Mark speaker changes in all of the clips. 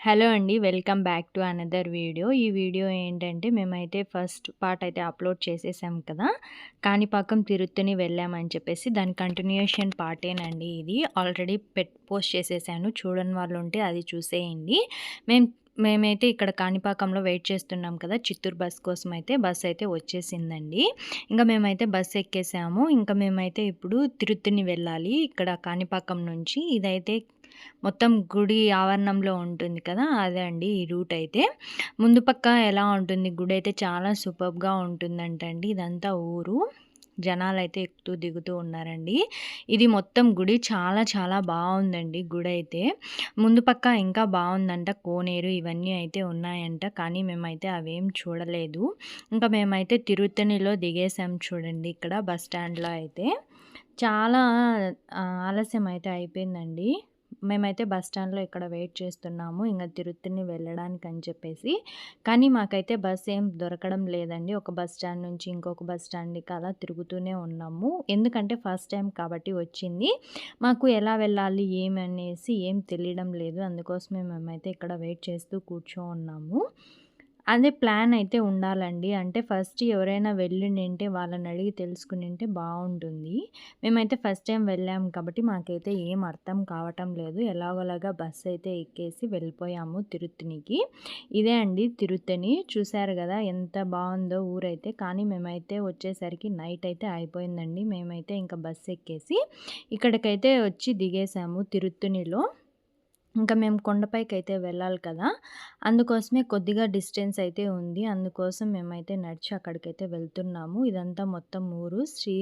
Speaker 1: Hello అండి. Welcome back to another video. ఈ video ఏంటంటే మేమైతే ఫస్ట్ పార్ట్ అయితే అప్‌లోడ్ చేసేసాం కదా! కాణిపాకం, తిరుత్తణి వెళ్ళామని చెప్పేసి దాని కంటిన్యూయేషన్ పార్టేనండి ఇది. ఆల్రెడీ పెట్ పోస్ట్ చేసేసాను. చూడని వాళ్ళు ఉంటే అది చూసేయండి. మేము మేమైతే ఇక్కడ కాణిపాకంలో వెయిట్ చేస్తున్నాం కదా! చిత్తూరు బస్ కోసం అయితే బస్ అయితే వచ్చేసిందండి. ఇంకా మేమైతే బస్ ఎక్కేసాము. ఇంకా మేమైతే ఇప్పుడు తిరుత్తిని వెళ్ళాలి. ఇక్కడ కాణిపాకం నుంచి ఇదైతే మొత్తం గుడి ఆవరణంలో ఉంటుంది కదా! అదే అండి ఈ రూట్ అయితే. ముందు పక్క ఎలా ఉంటుంది గుడి అయితే చాలా సూపర్గా ఉంటుందంటండి. ఇదంతా ఊరు. జనాలు అయితే ఎక్కుతూ, దిగుతూ ఉన్నారండి. ఇది మొత్తం గుడి చాలా చాలా బాగుందండి గుడి అయితే ముందు పక్క ఇంకా బాగుందంట కోనేరు ఇవన్నీ అయితే ఉన్నాయంట. కానీ మేమైతే అవేం చూడలేదు. ఇంకా మేమైతే తిరుత్తణిలో దిగేసాం చూడండి ఇక్కడ బస్ స్టాండ్‌లో అయితే. చాలా ఆలస్యం అయితే అయిపోయిందండి. మేమైతే బస్ స్టాండ్‌లో ఇక్కడ వెయిట్ చేస్తున్నాము. ఇంకా తిరుత్తిని వెళ్ళడానికి అని చెప్పేసి. కానీ మాకైతే బస్ ఏం దొరకడం లేదండి. ఒక బస్ స్టాండ్ నుంచి ఇంకొక బస్ స్టాండ్‌కి అలా తిరుగుతూనే ఉన్నాము. ఎందుకంటే ఫస్ట్ టైం కాబట్టి వచ్చింది. మాకు ఎలా వెళ్ళాలి ఏమనేసి ఏం తెలియడం లేదు. అందుకోసమే మేమైతే ఇక్కడ వెయిట్ చేస్తూ కూర్చో ఉన్నాము అదే ప్లాన్ అయితే ఉండాలండి. అంటే ఫస్ట్ ఎవరైనా వెళ్ళిండింటే వాళ్ళని అడిగి తెలుసుకునింటే బాగుంటుంది మేమైతే ఫస్ట్ టైం వెళ్ళాం కాబట్టి మాకైతే ఏం అర్థం కావటం లేదు. ఎలాగోలాగా బస్ అయితే ఎక్కేసి వెళ్ళిపోయాము తిరుత్తణికి. ఇదే అండి తిరుత్తణి. చూశారు కదా ఎంత బాగుందో ఊరైతే. కానీ మేమైతే వచ్చేసరికి నైట్ అయితే అయిపోయిందండి. మేమైతే ఇంకా బస్ ఎక్కేసి ఇక్కడికైతే వచ్చి దిగేసాము తిరుత్తనిలో ఇంకా మేము కొండపైకి అయితే వెళ్ళాలి కదా! అందుకోసమే కొద్దిగా డిస్టెన్స్ అయితే ఉంది. అందుకోసం మేమైతే నడిచి అక్కడికైతే వెళ్తున్నాము. ఇదంతా మొత్తం ఊరు. శ్రీ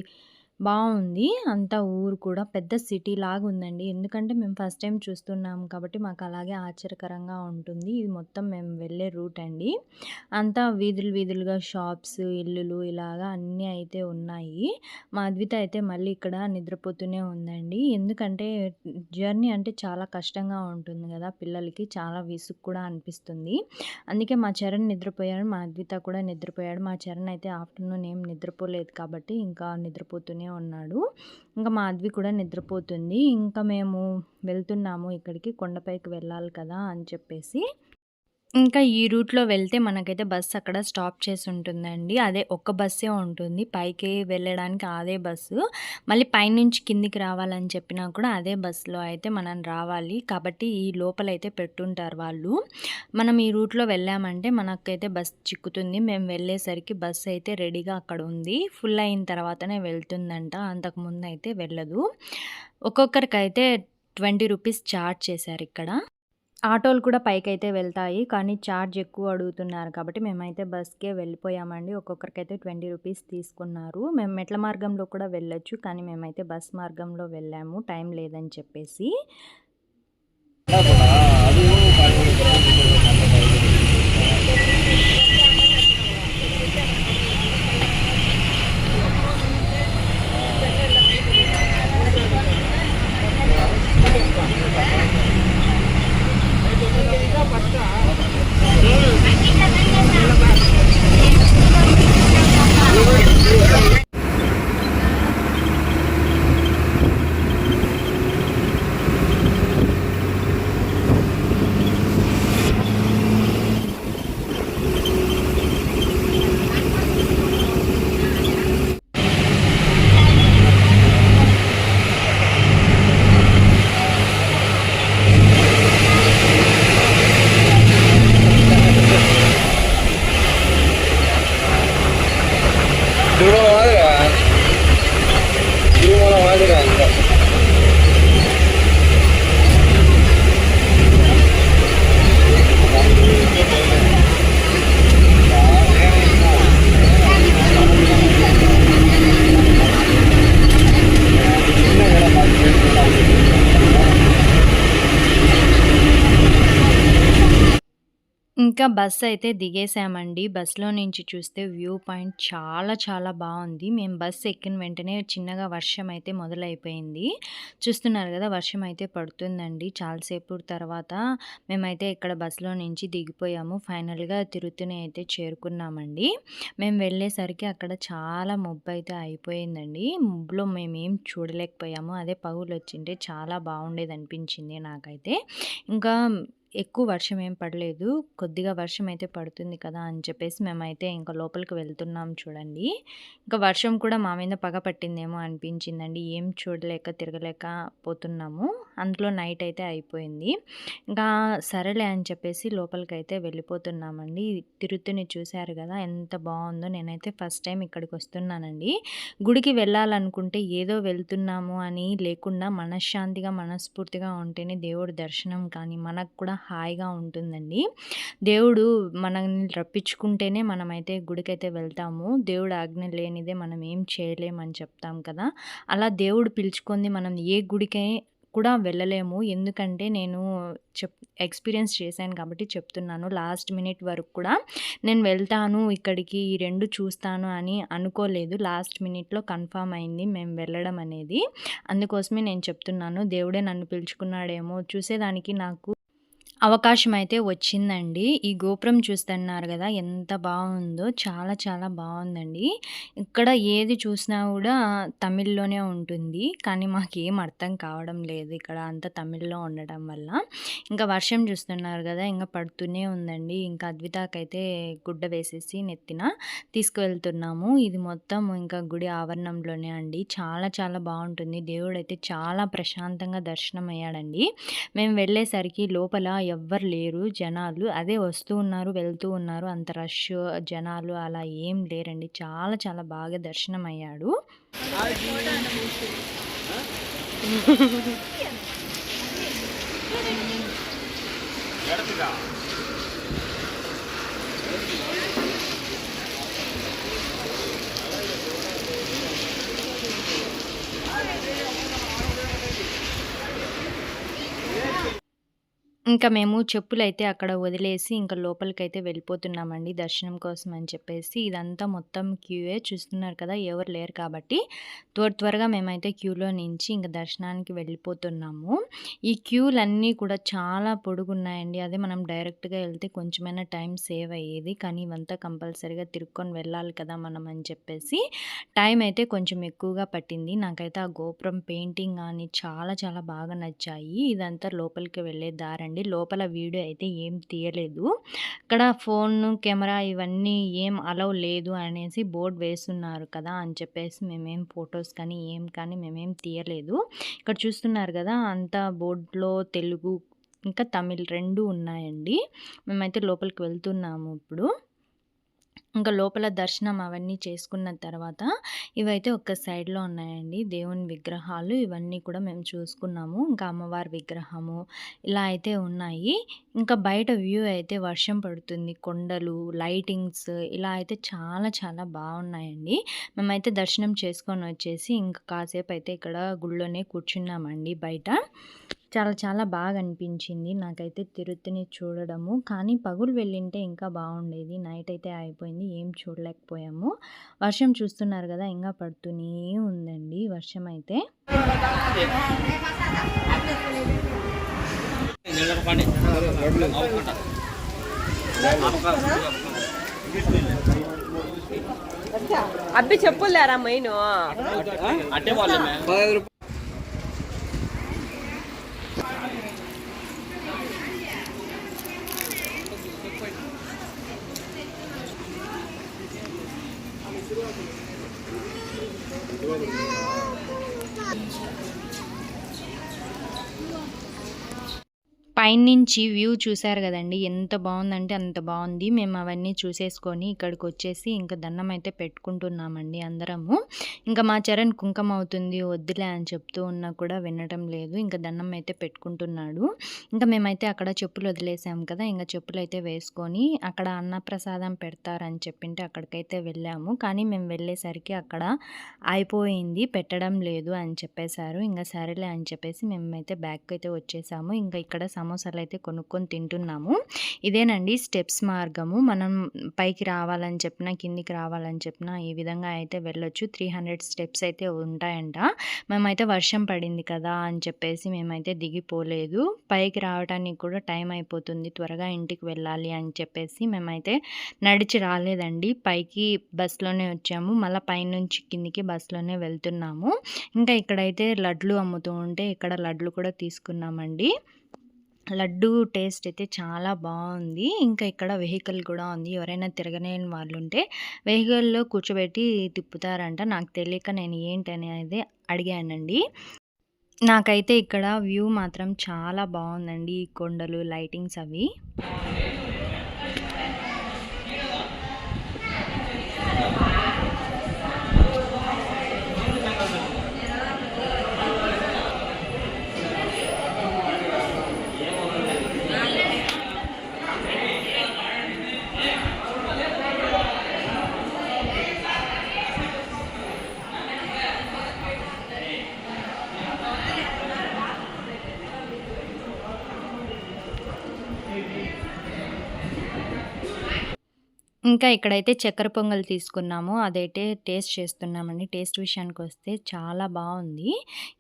Speaker 1: బావుంది. అంతా ఊరు కూడా పెద్ద సిటీలాగా ఉందండి. ఎందుకంటే మేము ఫస్ట్ టైమ్ చూస్తున్నాం కాబట్టి మాకు అలాగే ఆశ్చర్యకరంగా ఉంటుంది. ఇది మొత్తం మేము వెళ్ళే రూట్ అండి. అంతా వీధులు వీధులుగా షాప్స్, ఇల్లులు ఇలాగా అన్నీ అయితే ఉన్నాయి. మా అద్విత అయితే మళ్ళీ ఇక్కడ నిద్రపోతూనే ఉందండి. ఎందుకంటే జర్నీ అంటే చాలా కష్టంగా ఉంటుంది గదా! పిల్లలకి చాలా విసుగు కూడా అనిపిస్తుంది. అందుకే మా చరణ్ నిద్రపోయాడు. మా అద్విత కూడా నిద్రపోయాడు. మా చరణ్ అయితే ఆఫ్టర్‌నూన్ ఏం నిద్రపోలేదు కాబట్టి ఇంకా నిద్రపోతూనే ఉన్నాడు. ఇంకా మాధవి కూడా నిద్రపోతుంది. ఇంకా మేము వెళ్తున్నాము ఇక్కడికి కొండపైకి వెళ్ళాలి కదా! అని చెప్పేసి. ఇంకా ఈ రూట్‌లో వెళ్తే మనకైతే బస్ అక్కడ స్టాప్ చేసి ఉంటుందండి. అదే ఒక్క బస్సే ఉంటుంది. పైకి వెళ్ళడానికి అదే బస్సు. మళ్ళీ పైనుంచి కిందికి రావాలని చెప్పినా కూడా అదే బస్సులో అయితే మనం రావాలి. కాబట్టి ఈ లోపలైతే పెట్టుంటారు వాళ్ళు. మనం ఈ రూట్‌లో వెళ్ళామంటే మనకైతే బస్ చిక్కుతుంది. మేము వెళ్ళేసరికి బస్ అయితే రెడీగా అక్కడ ఉంది. ఫుల్ అయిన తర్వాతనే వెళ్తుందంట. అంతకుముందు అయితే వెళ్ళదు. ఒక్కొక్కరికైతే 20 రూపీస్ చార్జ్ చేశారిక్కడ. ఆటోలు కూడా పైకైతే వెళ్తాయి. కానీ చార్జ్ ఎక్కువ అడుగుతున్నారు కాబట్టి మేమైతే బస్‌కే వెళ్ళిపోయామండి. ఒక్కొక్కరికైతే 20 రూపీస్ తీసుకున్నారు. మేము మెట్ల మార్గంలో కూడా వెళ్ళొచ్చు. కానీ మేమైతే బస్ మార్గంలో వెళ్ళాము. టైం లేదని చెప్పేసి. ఇంకా బస్ అయితే దిగేసామండి. బస్‌లో నుంచి చూస్తే వ్యూ పాయింట్ చాలా చాలా బాగుంది మేము బస్ ఎక్కిన వెంటనే చిన్నగా వర్షం అయితే మొదలైపోయింది. చూస్తున్నారు కదా వర్షం అయితే పడుతుందండి. చాలాసేపు తర్వాత మేమైతే ఇక్కడ బస్‌లో నుంచి దిగిపోయాము. ఫైనల్‌గా తిరుగుతూనే అయితే చేరుకున్నామండి. మేము వెళ్ళేసరికి అక్కడ చాలా మబ్బయితే అయిపోయిందండి. మబ్బులో మేమేం చూడలేకపోయాము. అదే పగులు వచ్చింటే చాలా బాగుండేది అనిపించింది నాకైతే. ఇంకా ఎక్కువ వర్షం ఏం పడలేదు. కొద్దిగా వర్షం అయితే పడుతుంది కదా అని చెప్పేసి మేమైతే ఇంకా లోపలికి వెళ్తున్నాం చూడండి. ఇంకా వర్షం కూడా మా మీద పగ పట్టిందేమో అనిపించిందండి. ఏం చూడలేక, తిరగలేక పోతున్నాము. అందులో నైట్ అయితే అయిపోయింది. ఇంకా సరేలే అని చెప్పేసి లోపలికైతే వెళ్ళిపోతున్నామండి. తిరుత్తని చూశారు కదా ఎంత బాగుందో నేనైతే ఫస్ట్ టైం ఇక్కడికి వస్తున్నానండి. గుడికి వెళ్ళాలనుకుంటే ఏదో వెళ్తున్నాము అని లేకుండా మనశ్శాంతిగా, మనస్ఫూర్తిగా ఉంటేనే దేవుడి దర్శనం కానీ మనకు కూడా హాయిగా ఉంటుందండి. దేవుడు మనల్ని రప్పించుకుంటేనే మనమైతే గుడికైతే వెళ్తాము. దేవుడు ఆజ్ఞ లేనిదే మనం ఏం చేయలేమని చెప్తాం కదా. అలా దేవుడు పిలుచుకుంది మనం ఏ గుడికై కూడా వెళ్ళలేము. ఎందుకంటే నేను చెప్ ఎక్స్పీరియన్స్ చేశాను కాబట్టి చెప్తున్నాను. లాస్ట్ మినిట్ వరకు కూడా నేను వెళ్తాను ఇక్కడికి ఈ రెండు చూస్తాను అని అనుకోలేదు. లాస్ట్ మినిట్లో కన్ఫామ్ అయింది మేము వెళ్ళడం అనేది. అందుకోసమే నేను చెప్తున్నాను. దేవుడే నన్ను పిలుచుకున్నాడేమో. చూసేదానికి నాకు అవకాశం అయితే వచ్చిందండి. ఈ గోపురం చూస్తున్నారు కదా ఎంత బాగుందో చాలా చాలా బాగుందండి. ఇక్కడ ఏది చూసినా కూడా తమిళ్‌లోనే ఉంటుంది. కానీ మాకేం అర్థం కావడం లేదు ఇక్కడ అంత తమిళ్‌లో ఉండటం వల్ల. ఇంకా వర్షం చూస్తున్నారు కదా ఇంకా పడుతూనే ఉందండి. ఇంకా అద్వితాకైతే గుడ్డ వేసేసి నెత్తిన తీసుకువెళ్తున్నాము. ఇది మొత్తం ఇంకా గుడి ఆవరణంలోనే అండి. చాలా చాలా బాగుంటుంది. దేవుడైతే చాలా ప్రశాంతంగా దర్శనం అయ్యాడండి. మేము వెళ్ళేసరికి లోపల ఎవ్వరు లేరు. జనాలు అదే వస్తూ ఉన్నారు వెళ్తూ ఉన్నారు. అంత రష్ జనాలు అలా ఏం లేరండి. చాలా చాలా బాగా దర్శనం అయ్యాడు ఇంకా మేము చెప్పులైతే అక్కడ వదిలేసి ఇంకా లోపలికైతే వెళ్ళిపోతున్నామండి దర్శనం కోసం అని చెప్పేసి. ఇదంతా మొత్తం క్యూయే చూస్తున్నారు కదా ఎవరు లేరు కాబట్టి. త్వర త్వరగా మేమైతే క్యూలో నుంచి ఇంకా దర్శనానికి వెళ్ళిపోతున్నాము. ఈ క్యూలన్నీ కూడా చాలా పొడుగున్నాయండి. అదే మనం డైరెక్ట్గా వెళ్తే కొంచెమైనా టైం సేవ్ అయ్యేది. కానీ ఇవంతా కంపల్సరీగా తిరుక్కొని వెళ్ళాలి కదా మనం అని చెప్పేసి టైం అయితే కొంచెం ఎక్కువగా పట్టింది. నాకైతే ఆ గోపురం పెయింటింగ్ కానీ చాలా చాలా బాగా నచ్చాయి. ఇదంతా లోపలికి వెళ్ళే దారండి. అండి లోపల వీడియో అయితే ఏం తీయలేదు. ఇక్కడ ఫోన్ కెమెరా ఇవన్నీ ఏం అలౌ లేదు అనేసి బోర్డు వేస్తున్నారు కదా అని చెప్పేసి మేమేం ఫొటోస్ కానీ ఏం కానీ మేమేం తీయలేదు. ఇక్కడ చూస్తున్నారు కదా అంతా బోర్డులో తెలుగు ఇంకా తమిళ్ రెండు ఉన్నాయండి. మేమైతే లోపలికి వెళ్తున్నాము ఇప్పుడు. ఇంకా లోపల దర్శనం అవన్నీ చేసుకున్న తర్వాత ఇవైతే ఒక సైడ్లో ఉన్నాయండి. దేవుని విగ్రహాలు ఇవన్నీ కూడా మేము చూసుకున్నాము. ఇంకా అమ్మవారి విగ్రహము ఇలా అయితే ఉన్నాయి. ఇంకా బయట వ్యూ అయితే వర్షం పడుతుంది. కొండలు లైటింగ్స్ ఇలా అయితే చాలా చాలా బాగున్నాయండి. మేమైతే దర్శనం చేసుకొని వచ్చేసి ఇంకా కాసేపు అయితే ఇక్కడ గుళ్ళోనే కూర్చున్నామండి బయట. చాలా చాలా బాగా అనిపించింది. నాకైతే తిరుత్తిని చూడడము. కానీ పగులు వెళ్ళింటే ఇంకా బాగుండేది. నైట్ అయితే అయిపోయింది. ఏం చూడలేకపోయాము. వర్షం చూస్తున్నారు కదా ఇంకా పడుతూనే ఉందండి వర్షం అయితే
Speaker 2: అబ్బి చెప్పులేరా
Speaker 3: 들어가도 되네요. 들어가도 되네요.
Speaker 1: పైనుంచి వ్యూ చూశారు కదండి ఎంత బాగుందంటే అంత బాగుంది. మేము అవన్నీ చూసేసుకొని ఇక్కడికి వచ్చేసి ఇంకా దండం అయితే పెట్టుకుంటున్నామండి అందరము. ఇంకా మా చరణ్ కుంకం అవుతుంది వద్దులే అని చెప్తూ ఉన్నా కూడా వినటం లేదు. ఇంకా దండం అయితే పెట్టుకుంటున్నాడు. ఇంకా మేమైతే అక్కడ చెప్పులు వదిలేసాం కదా ఇంకా చెప్పులు అయితే వేసుకొని అక్కడ అన్నప్రసాదం పెడతారని చెప్పింటే అక్కడికైతే వెళ్ళాము. కానీ మేము వెళ్ళేసరికి అక్కడ అయిపోయింది పెట్టడం లేదు అని చెప్పేశారు. ఇంకా సరేలే అని చెప్పేసి మేమైతే బ్యాక్ అయితే వచ్చేసాము. ఇంకా ఇక్కడ సమ సమోసాలు అయితే కొనుక్కొని తింటున్నాము. ఇదేనండి స్టెప్స్ మార్గము. మనం పైకి రావాలని చెప్పినా కిందికి రావాలని చెప్పినా ఈ విధంగా అయితే వెళ్ళొచ్చు. త్రీ హండ్రెడ్ స్టెప్స్ అయితే ఉంటాయంట. మేమైతే వర్షం పడింది కదా అని చెప్పేసి మేమైతే దిగిపోలేదు. పైకి రావడానికి కూడా టైం అయిపోతుంది. త్వరగా ఇంటికి వెళ్ళాలి అని చెప్పేసి మేమైతే నడిచి రాలేదండి. పైకి బస్సులోనే వచ్చాము. మళ్ళీ పైనుంచి కిందికి బస్సులోనే వెళ్తున్నాము. ఇంకా ఇక్కడైతే లడ్లు అమ్ముతూ ఉంటే ఇక్కడ లడ్లు కూడా తీసుకున్నామండి. లడ్డు టేస్ట్ అయితే చాలా బాగుంది. ఇంకా ఇక్కడ వెహికల్ కూడా ఉంది. ఎవరైనా తిరగలేని వాళ్ళు ఉంటే వెహికల్లో కూర్చోబెట్టి తిప్పుతారంట. నాకు తెలియక నేను ఏంటి అనేది అడిగానండి. నాకైతే ఇక్కడ వ్యూ మాత్రం చాలా బాగుందండి. కొండలు లైటింగ్స్ అవి. ఇంకా ఇక్కడైతే చక్కెర పొంగల్ తీసుకున్నాము. అదైతే టేస్ట్ చేస్తున్నామండి. టేస్ట్ విషయానికి వస్తే చాలా బాగుంది.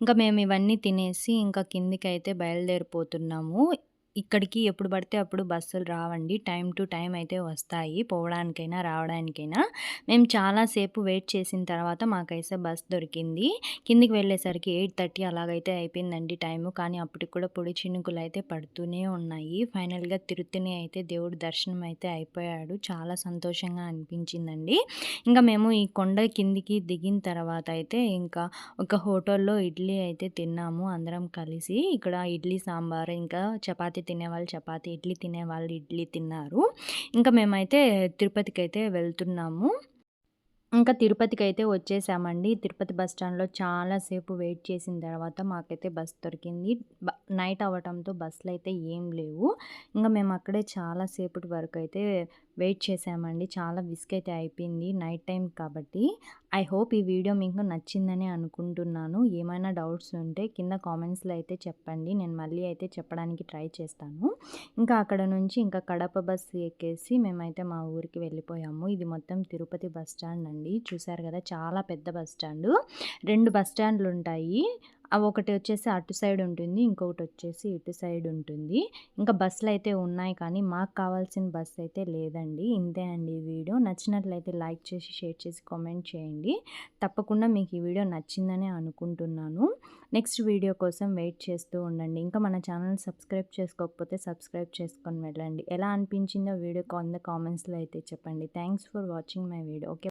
Speaker 1: ఇంకా మేము ఇవన్నీ తినేసి ఇంకా కిందికి అయితే బయలుదేరిపోతున్నాము. ఇక్కడికి ఎప్పుడు పడితే అప్పుడు బస్సులు రావండి. టైం టు టైం అయితే వస్తాయి. పోవడానికైనా రావడానికైనా. మేము చాలాసేపు వెయిట్ చేసిన తర్వాత మాకైతే బస్ దొరికింది. కిందికి వెళ్ళేసరికి ఎయిట్ థర్టీ అలాగైతే అయిపోయిందండి టైము. కానీ అప్పటికి కూడా పొడి చినుకులు అయితే పడుతూనే ఉన్నాయి. ఫైనల్గా తిరుత్తని అయితే దేవుడి దర్శనం అయితే అయిపోయాడు. చాలా సంతోషంగా అనిపించిందండి. ఇంకా మేము ఈ కొండ కిందికి దిగిన తర్వాత అయితే ఇంకా ఒక హోటల్లో ఇడ్లీ అయితే తిన్నాము అందరం కలిసి. ఇక్కడ ఇడ్లీ సాంబార్ ఇంకా చపాతీ తినేవాళ్ళు చపాతీ ఇడ్లీ తినేవాళ్ళు ఇడ్లీ తిన్నారు. ఇంకా మేమైతే తిరుపతికి అయితే వెళ్తున్నాము. ఇంకా తిరుపతికి అయితే వచ్చేసామండి. తిరుపతి బస్ స్టాండ్లో చాలాసేపు వెయిట్ చేసిన తర్వాత మాకైతే బస్ దొరికింది. నైట్ అవ్వటంతో బస్సులు అయితే ఏం లేవు. ఇంకా మేము అక్కడే చాలాసేపటి వరకు అయితే వెయిట్ చేసామండి చాలా విస్క్ అయితే అయిపోయింది నైట్ టైం కాబట్టి. ఐ హోప్ ఈ వీడియో మీకు నచ్చిందని అనుకుంటున్నాను. ఏమైనా డౌట్స్ ఉంటే కింద కామెంట్స్లో అయితే చెప్పండి. నేను మళ్ళీ అయితే చెప్పడానికి ట్రై చేస్తాను. ఇంకా అక్కడ నుంచి ఇంకా కడప బస్ ఎక్కేసి మేమైతే మా ఊరికి వెళ్ళిపోయాము. ఇది మొత్తం తిరుపతి బస్ స్టాండ్ అండి. చూసారు కదా చాలా పెద్ద బస్ స్టాండ్. రెండు బస్ స్టాండ్లు ఉంటాయి అవి ఒకటి వచ్చేసి అటు సైడ్ ఉంటుంది ఇంకొకటి వచ్చేసి ఇటు సైడ్ ఉంటుంది. ఇంకా బస్సులు అయితే ఉన్నాయి కానీ మాకు కావాల్సిన బస్ అయితే లేదండి. ఇంతే అండి ఈ వీడియో. నచ్చినట్లయితే లైక్ చేసి షేర్ చేసి కామెంట్ చేయండి. తప్పకుండా మీకు ఈ వీడియో నచ్చిందని అనుకుంటున్నాను. నెక్స్ట్ వీడియో కోసం వెయిట్ చేస్తూ ఉండండి. ఇంకా మన ఛానల్ సబ్స్క్రైబ్ చేసుకోకపోతే సబ్స్క్రైబ్ చేసుకొని వెళ్ళండి. ఎలా అనిపించిందో వీడియో కింద కామెంట్స్లో అయితే చెప్పండి. Thanks for watching my video. Okay